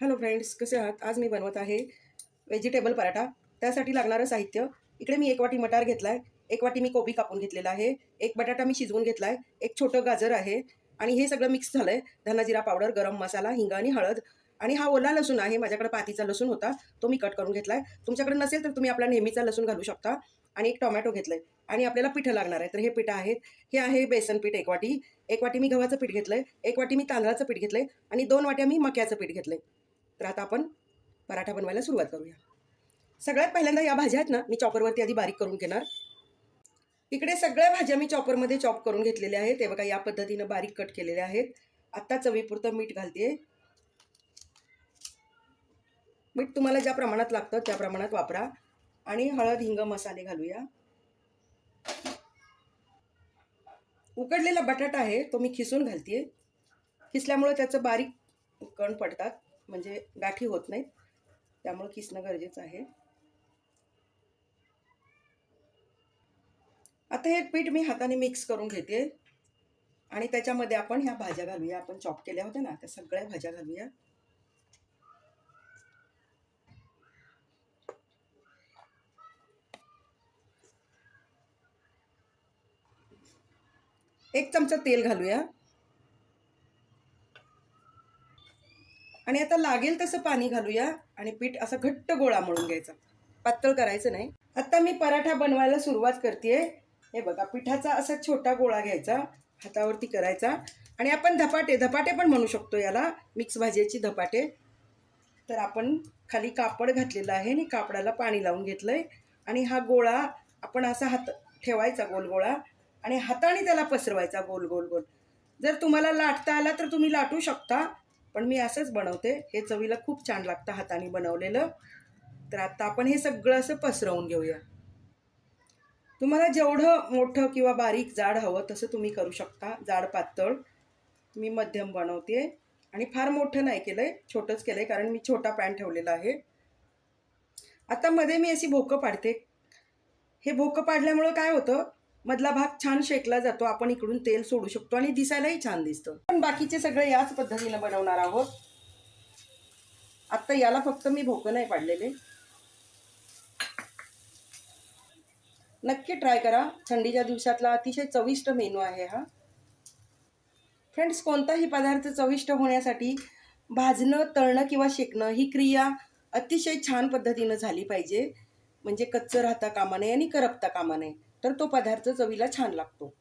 Hello friends कसे आहात? आज मी बनवत आहे व्हेजिटेबल पराठा. त्यासाठी लागणारं साहित्य. इकडे मी एक वाटी मटार घेतला आहे एक वाटी मी कोबी कापून घेतलेला आहे. एक बटाटा मी शिजवून घेतला आहे एक छोटं गाजर आहे. आणि हे सगळं मिक्स झालं आहे धनाजिरा पावडर गरम मसाला हिंग आणि हळद. आणि हा ओला लसूण आहे. माझ्याकडे पातीचा लसूण होता. तो मी कट करून घेतला आहे तुमच्याकडे नसेल तर तुम्ही आपला नेहमीचा लसूण घालू शकता. आणि एक टोमॅटो घेतलं आहे आणि आपल्याला पिठं लागणार आहे. तर हे पिठं आहेत. हे आहे बेसन पीठ एक वाटी. एक वाटी मी गव्हाचं पीठ घेतलं आहे एक वाटी मी तांदळाचं पीठ घेतलं आहे आणि दोन वाट्या मी मक्याचं पीठ घेतलं आहे तर आता आपण पराठा बनवायला सुरुवात करूया. सगळ्यात पहिल्यांदा या भाज्या आहेत ना मी चॉपरवरती आधी बारीक करून घेणार. इकडे सगळ्या भाज्या मी चॉपरमध्ये चॉप करून घेतलेल्या आहेत. ते बघा या पद्धतीनं बारीक कट केलेल्या आहेत. आत्ता चवीपुरतं मीठ घालते. मीठ तुम्हाला ज्या प्रमाणात लागतं त्या प्रमाणात वापरा. आणि हळद हिंग मसाले घालूया. उकडलेला बटाटा आहे तो मी खिसून घालते खिसल्यामुळे त्याचं बारीक कण पडतात. म्हणजे गाठी होत नाहीत. त्यामुळे किसणं गरजेचं आहे. आता हे पीठ मी हाताने मिक्स करून घेते. आणि त्याच्यामध्ये आपण ह्या भाज्या घालूया. आपण चॉप केल्या होत्या ना त्या सगळ्या भाज्या घालूया. एक चमचा तेल घालूया. आणि आता लागेल तसं पाणी घालूया आणि पीठ असं घट्ट गोळा मळून घ्यायचा. पातळ करायचं नाही. आता मी पराठा बनवायला सुरुवात करते हे बघा पिठाचा असा छोटा गोळा घ्यायचा हातावरती करायचा आणि आपण धपाटे धपाटे पण म्हणू शकतो याला मिक्स भाज्याची धपाटे. तर आपण खाली कापड घातलेलं आहे आणि कापडाला पाणी लावून घेतलं आहे आणि हा गोळा आपण असा हात ठेवायचा गोल गोळा आणि हाताने त्याला पसरवायचा गोल गोल गोल. जर तुम्हाला लाटता आला तर तुम्ही लाटू शकता. पण मी असंच बनवते. हे चवीला खूप छान लागतं हाताने बनवलेलं. तर आता आपण हे सगळं असं पसरवून घेऊया. तुम्हाला जेवढं मोठं किंवा बारीक जाड हवं तसं तुम्ही करू शकता. जाड पातळ. मी मध्यम बनवते. आणि फार मोठं नाही केलं आहे छोटंच केलं आहे कारण मी छोटा पॅन ठेवलेला आहे. आता मध्ये मी अशी भोकं पाडते. हे भोकं पाडल्यामुळं काय होतं? मधला भाग छान शेकला जातो आपण इकडून तेल सोडू शकतो आणि दिसायलाही छान दिसतं. पण बाकीचे सगळे याच पद्धतीनं बनवणार आहोत. आत्ता याला फक्त मी भोकं नाही पाडलेले. नक्की ट्राय करा. थंडीच्या दिवसातला अतिशय चविष्ट मेनू आहे हा. फ्रेंड्स कोणताही पदार्थ चविष्ट होण्यासाठी भाजणं तळणं किंवा शेकणं ही क्रिया अतिशय छान पद्धतीनं झाली पाहिजे. म्हणजे कच्चं राहता कामा नये आणि करपता कामा नये. तर तो पदार्थ चवीला छान लागतो.